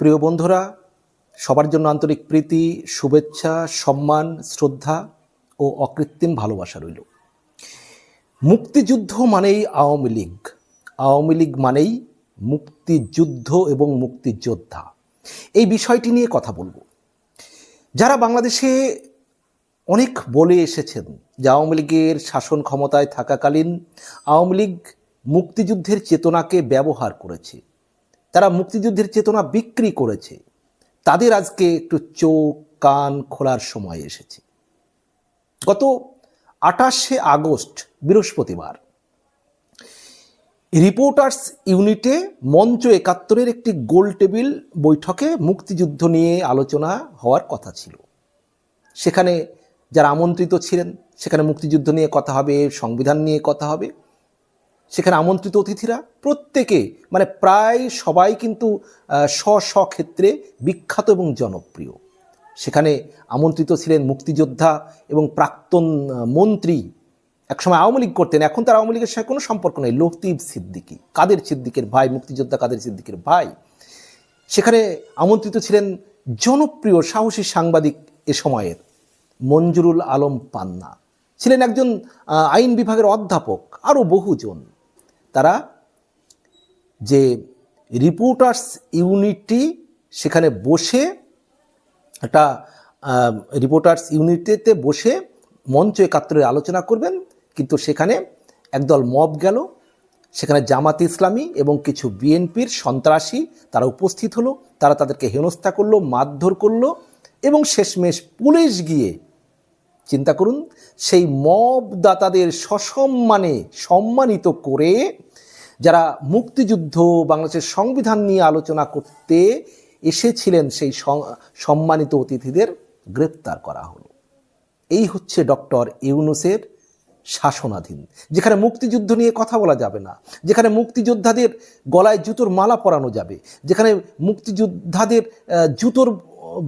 প্রিয় বন্ধুরা, সবার জন্য আন্তরিক প্রীতি, শুভেচ্ছা, সম্মান, শ্রদ্ধা ও অকৃত্রিম ভালোবাসা রইল। মুক্তিযুদ্ধ মানেই আওয়ামী লীগ। আওয়ামী লীগ মানেই মুক্তিযুদ্ধ এবং মুক্তিযোদ্ধা। এই বিষয়টি নিয়ে কথা বলব। যারা বাংলাদেশে অনেক বলে এসেছেন যে আওয়ামী লীগের শাসন ক্ষমতায় থাকাকালীন আওয়ামী লীগ মুক্তিযুদ্ধের চেতনাকে ব্যবহার করেছে তারা মুক্তিযুদ্ধের চেতনা বিক্রি করেছে। তাদের আজকে একটু চোখ, কান খোলার সময় এসেছে। গত আঠাশে আগস্ট, বৃহস্পতিবার, রিপোর্টার্স ইউনিটে মঞ্চ একাত্তরের একটি গোল টেবিল বৈঠকে মুক্তিযুদ্ধ নিয়ে আলোচনা হওয়ার কথা ছিল। সেখানে যারা আমন্ত্রিত ছিলেন, সেখানে মুক্তিযুদ্ধ নিয়ে কথা হবে, সংবিধান নিয়ে কথা হবে। সেখানে আমন্ত্রিত অতিথিরা প্রত্যেকে মানে প্রায় সবাই কিন্তু স্ব স্ব ক্ষেত্রে বিখ্যাত এবং জনপ্রিয়। সেখানে আমন্ত্রিত ছিলেন মুক্তিযোদ্ধা এবং প্রাক্তন মন্ত্রী। একসময় আওয়ামী লীগ করতেন, এখন তার আওয়ামী লীগের সঙ্গে কোনো সম্পর্ক নেই। লতিফ সিদ্দিকী, কাদের সিদ্দিকের ভাই? মুক্তিযোদ্ধা কাদের সিদ্দিকের ভাই? সেখানে আমন্ত্রিত ছিলেন জনপ্রিয়, সাহসী সাংবাদিক এ সময়ের মঞ্জুরুল আলম পান্না। ছিলেন একজন আইন বিভাগের অধ্যাপক, আরও বহুজন। তারা যে রিপোর্টার্স ইউনিটি সেখানে বসে একটা রিপোর্টার্স ইউনিটিতে বসে মঞ্চ একাত্তরে আলোচনা করবেন। কিন্তু সেখানে একদল মব গেল। সেখানে জামাত ইসলামী এবং কিছু বিএনপির সন্ত্রাসী তারা উপস্থিত হলো। তারা তাদেরকে হেনস্থা করল, মারধর করল এবং শেষমেশ পুলিশ গিয়ে চিন্তা করুন, সেই মবদাতাদের সসম্মানে সম্মানিত করে যারা মুক্তিযুদ্ধ, বাংলাদেশের সংবিধান নিয়ে আলোচনা করতে এসেছিলেন, সেই সম্মানিত অতিথিদের গ্রেপ্তার করা হলো। এই হচ্ছে ডক্টর ইউনুসের শাসনাধীন, যেখানে মুক্তিযুদ্ধ নিয়ে কথা বলা যাবে না, যেখানে মুক্তিযোদ্ধাদের গলায় জুতোর মালা পরানো যাবে, যেখানে মুক্তিযোদ্ধাদের জুতোর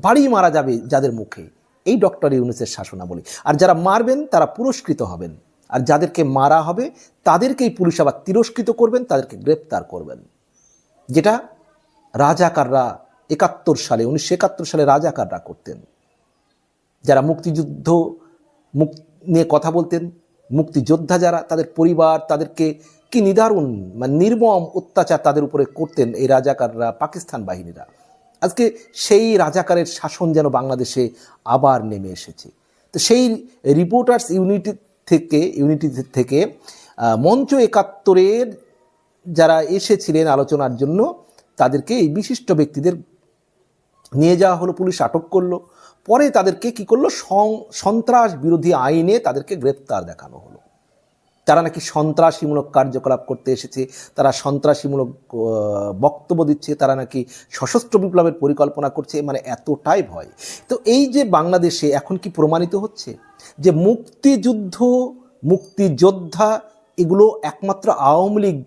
বাড়ি মারা যাবে যাদের মুখে। এই ডক্টর ইউনুসের শাসনাবলী। আর যারা মারবেন, তারা পুরস্কৃত হবেন। আর যাদেরকে মারা হবে, তাদেরকেই পুলিশ আবার তিরস্কৃত করবেন, তাদেরকে গ্রেপ্তার করবেন। যেটা রাজাকাররা একাত্তর সালে, উনিশশো একাত্তর সালে রাজাকাররা করতেন। যারা মুক্তিযুদ্ধ মুক, নিয়ে কথা বলতেন, মুক্তিযোদ্ধা যারা, তাদের পরিবার, তাদেরকে কি নিদারুণ মানে নির্মম অত্যাচার তাদের উপরে করতেন এই রাজাকাররা, পাকিস্তান বাহিনীরা। আজকে সেই রাজাকারের শাসন যেন বাংলাদেশে আবার নেমে এসেছে। তো সেই রিপোর্টার্স ইউনিটি থেকে ইউনিটি থেকে মঞ্চ একাত্তরের যারা এসেছিলেন আলোচনার জন্য, তাদেরকে এই বিশিষ্ট ব্যক্তিদের নিয়ে যাওয়া হলো, পুলিশ আটক করল। পরে তাদেরকে কি করল? সন্ত্রাস বিরোধী আইনে তাদেরকে গ্রেপ্তার দেখানো হলো। তারা নাকি সন্ত্রাসীমূলক কার্যকলাপ করতে এসেছে, তারা সন্ত্রাসীমূলক বক্তব্য দিচ্ছে, তারা নাকি সশস্ত্র বিপ্লবের পরিকল্পনা করছে মানে এতটাই ভয়। তো এই যে বাংলাদেশে এখন কি প্রমাণিত হচ্ছে যে মুক্তিযুদ্ধ, মুক্তিযোদ্ধা এগুলো একমাত্র আওয়ামী লীগ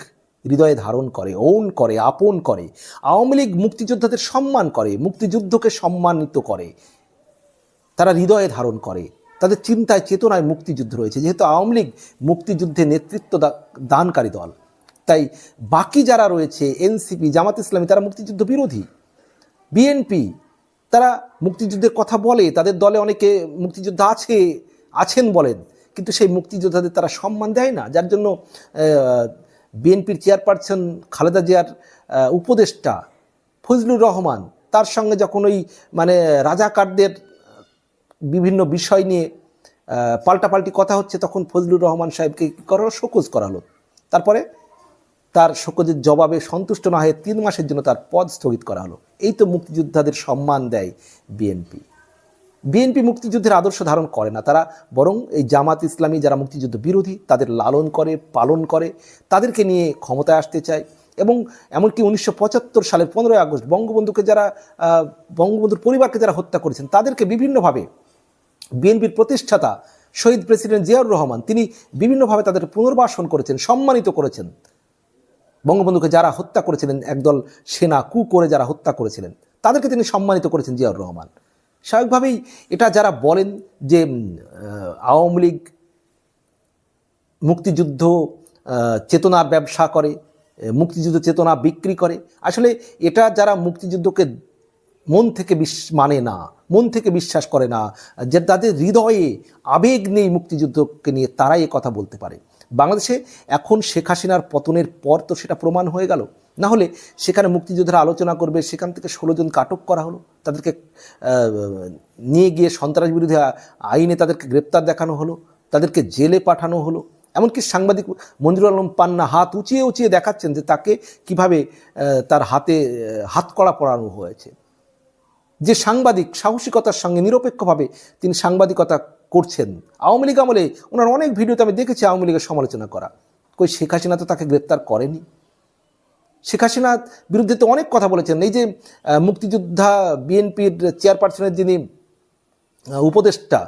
হৃদয়ে ধারণ করে, ওন করে, আপন করে, আওয়ামী লীগ মুক্তিযোদ্ধাদের সম্মান করে, মুক্তিযুদ্ধকে সম্মানিত করে, তারা হৃদয়ে ধারণ করে। তাদের চিন্তায় চেতনায় মুক্তিযুদ্ধ রয়েছে। যেহেতু আওয়ামী লীগ মুক্তিযুদ্ধে নেতৃত্ব দানকারী দল, তাই বাকি যারা রয়েছে, এনসিপি, জামাত ইসলামী, তারা মুক্তিযুদ্ধ বিরোধী। বিএনপি, তারা মুক্তিযুদ্ধের কথা বলে, তাদের দলে অনেকে মুক্তিযুদ্ধ আছে, আছেন বলেন, কিন্তু সেই মুক্তিযোদ্ধাদের তারা সম্মান দেয় না। যার জন্য বিএনপির চেয়ারপারসন খালেদা জিয়ার উপদেষ্টা ফজলুর রহমান, তার সঙ্গে যখন ওই মানে রাজাকারদের বিভিন্ন বিষয় নিয়ে পাল্টাপাল্টি কথা হচ্ছে, তখন ফজলুর রহমান সাহেবকে কী করা হলো? শোকজ করা হলো তারপরে তার শোকজের জবাবে সন্তুষ্ট না হয়ে তিন মাসের জন্য তার পদ স্থগিত করা হলো। এই তো মুক্তিযোদ্ধাদের সম্মান দেয় বিএনপি। বিএনপি মুক্তিযুদ্ধের আদর্শ ধারণ করে না। তারা বরং এই জামাত ইসলামী যারা মুক্তিযুদ্ধ বিরোধী, তাদের লালন করে, পালন করে, তাদেরকে নিয়ে ক্ষমতায় আসতে চায়। এবং এমনকি উনিশশো পঁচাত্তর সালের পনেরোই আগস্ট বঙ্গবন্ধুকে যারা বঙ্গবন্ধুর পরিবারকে যারা হত্যা করেছেন, তাদেরকে বিভিন্নভাবে বিএনপির প্রতিষ্ঠাতা শহীদ প্রেসিডেন্ট জিয়াউর রহমান তিনি বিভিন্নভাবে তাদের পুনর্বাসন করেছেন সম্মানিত করেছেন। বঙ্গবন্ধুকে যারা হত্যা করেছিলেন একদল সেনা কু করে যারা হত্যা করেছিলেন তাদেরকে তিনি সম্মানিত করেছেন জিয়াউর রহমান। স্বাভাবিকভাবেই এটা যারা বলেন যে আওয়ামী লীগ মুক্তিযুদ্ধ আহ, চেতনার ব্যবসা করে মুক্তিযুদ্ধ চেতনা বিক্রি করে আসলে এটা যারা মুক্তিযুদ্ধকে মন থেকে বিশ মানে না, মন থেকে বিশ্বাস করে না, যে তাদের হৃদয়ে আবেগ নেই মুক্তিযুদ্ধকে নিয়ে তারাই এ কথা বলতে পারে। বাংলাদেশে এখন শেখ হাসিনার পতনের পর তো সেটা প্রমাণ হয়ে গেল। না হলে সেখানে মুক্তিযোদ্ধারা আলোচনা করবে, সেখান থেকে ষোলো জনকে আটক করা হলো। তাদেরকে নিয়ে গিয়ে সন্ত্রাস বিরোধী আইনে তাদেরকে গ্রেপ্তার দেখানো হলো, তাদেরকে জেলে পাঠানো হলো। এমনকি সাংবাদিক মঞ্জুর আলম পান্না হাত উঁচিয়ে উঁচিয়ে দেখাচ্ছেন যে তাকে কীভাবে তার হাতে হাতকড়া পরানো হয়েছে। যে সাংবাদিক সাহসিকতার সঙ্গে নিরপেক্ষভাবে তিনি সাংবাদিকতা করছেন। আওয়ামী লীগ আমলে ওনার অনেক ভিডিওতে আমি দেখেছি আওয়ামী লীগের সমালোচনা করা। কই, শেখ হাসিনা তো তাকে গ্রেপ্তার করেনি। শেখ হাসিনার বিরুদ্ধে তো অনেক কথা বলেছেন। এই যে মুক্তিযোদ্ধা বিএনপির চেয়ারপারসনের যিনি উপদেষ্টা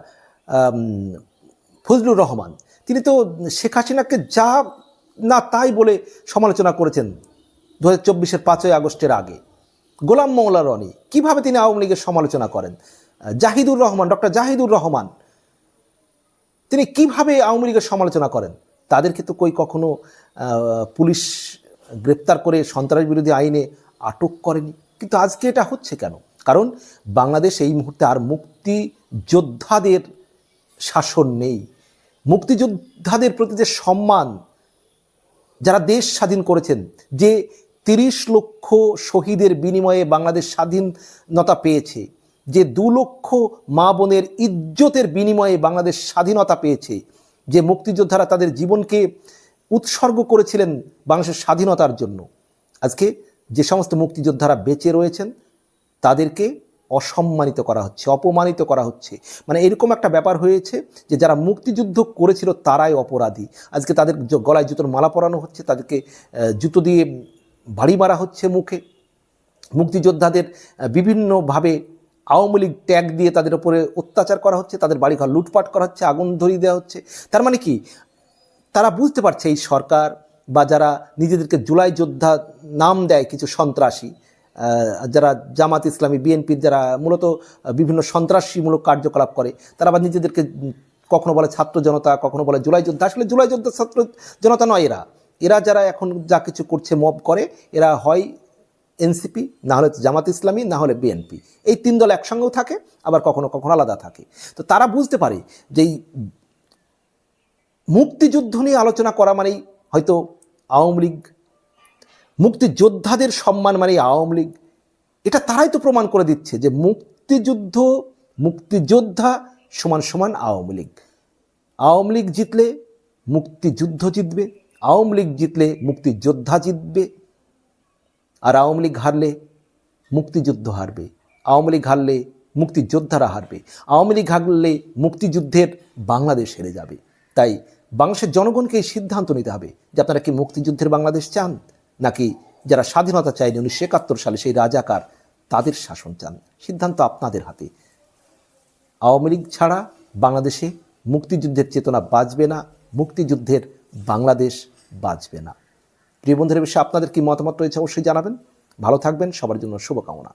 ফজলুর রহমান, তিনি তো শেখ হাসিনাকে যা না তাই বলে সমালোচনা করেছেন। দু হাজার চব্বিশের পাঁচই আগস্টের আগে। গোলাম মৌলা রনি, কীভাবে তিনি আওয়ামী লীগের সমালোচনা করেন? জাহিদুর রহমান, ডক্টর জাহিদুর রহমান, তিনি কীভাবে আওয়ামী লীগের সমালোচনা করেন? তাদেরকে তো কই কখনো পুলিশ গ্রেপ্তার করে সন্ত্রাস বিরোধী আইনে আটক করেনি। কিন্তু আজকে এটা হচ্ছে কেন? কারণ বাংলাদেশ এই মুহূর্তে আর মুক্তি যোদ্ধাদের শাসন নেই। মুক্তিযোদ্ধাদের প্রতি যে সম্মান যারা দেশ স্বাধীন করেছেন, যে তিরিশ লক্ষ শহীদের বিনিময়ে বাংলাদেশ স্বাধীনতা পেয়েছে, যে দু লক্ষ মা বোনের ইজ্জতের বিনিময়ে বাংলাদেশ স্বাধীনতা পেয়েছে, যে মুক্তিযোদ্ধারা তাদের জীবনকে উৎসর্গ করেছিলেন বাংলাদেশের স্বাধীনতার জন্য। আজকে যে সমস্ত মুক্তিযোদ্ধারা বেঁচে রয়েছেন, তাদেরকে অসম্মানিত করা হচ্ছে, অপমানিত করা হচ্ছে। মানে এরকম একটা ব্যাপার হয়েছে যে যারা মুক্তিযুদ্ধ করেছিল তারাই অপরাধী। আজকে তাদের গলায় জুতোর মালা পরানো হচ্ছে, তাদেরকে জুতো দিয়ে বাড়ি মারা হচ্ছে মুখে। মুক্তিযোদ্ধাদের বিভিন্নভাবে আওয়ামী লীগ ট্যাগ দিয়ে তাদের উপরে অত্যাচার করা হচ্ছে, তাদের বাড়িঘর লুটপাট করা হচ্ছে, আগুন ধরিয়ে দেওয়া হচ্ছে। তার মানে কি? তারা বুঝতে পারছে এই সরকার বা যারা নিজেদেরকে জুলাই যোদ্ধা নাম দেয় কিছু সন্ত্রাসী যারা জামাত ইসলামী বিএনপির যারা মূলত বিভিন্ন সন্ত্রাসীমূলক কার্যকলাপ করে, তারা আবার নিজেদেরকে কখনো বলে ছাত্র জনতা, কখনো বলে জুলাই যোদ্ধা। আসলে জুলাই যোদ্ধা ছাত্র জনতা নয় এরা। এরা যারা এখন যা কিছু করছে মব করে, এরা হয় এনসিপি না হলে জামাত ইসলামী না হলে বিএনপি এই তিন দল একসঙ্গেও থাকে, আবার কখনো কখনো আলাদা থাকে। তো তারা বুঝতে পারে যে এই মুক্তিযুদ্ধ নিয়ে আলোচনা করা মানেই হয়তো আওয়ামী লীগ, মুক্তিযোদ্ধাদের সম্মান মানেই আওয়ামী লীগ। এটা তারাই তো প্রমাণ করে দিচ্ছে যে মুক্তিযুদ্ধ, মুক্তিযোদ্ধা সমান সমান আওয়ামী লীগ। আওয়ামী লীগ জিতলে মুক্তিযুদ্ধ জিতবে। আওয়ামী লীগ জিতলে মুক্তিযোদ্ধা জিতবে, আর আওয়ামী লীগ হারলে মুক্তিযুদ্ধ হারবে। আওয়ামী লীগ হারলে মুক্তিযোদ্ধারা হারবে। আওয়ামী লীগ হারলে মুক্তিযুদ্ধের বাংলাদেশ হেরে যাবে। তাই বাংলাদেশের জনগণকে সিদ্ধান্ত নিতে হবে যে আপনারা কি মুক্তিযুদ্ধের বাংলাদেশ চান, নাকি যারা স্বাধীনতা চাইনি উনিশশো একাত্তর সালে সেই রাজাকার তাদের শাসন চান। সিদ্ধান্ত আপনাদের হাতে। আওয়ামী লীগ ছাড়া বাংলাদেশে মুক্তিযুদ্ধের চেতনা বাঁচবে না। মুক্তিযুদ্ধের বাংলাদেশ বাঁচবে না। প্রিয় বন্ধুরা বিষয়ে আপনাদের কি মতামত রয়েছে অবশ্যই জানাবেন। ভালো থাকবেন, সবার জন্য শুভকামনা।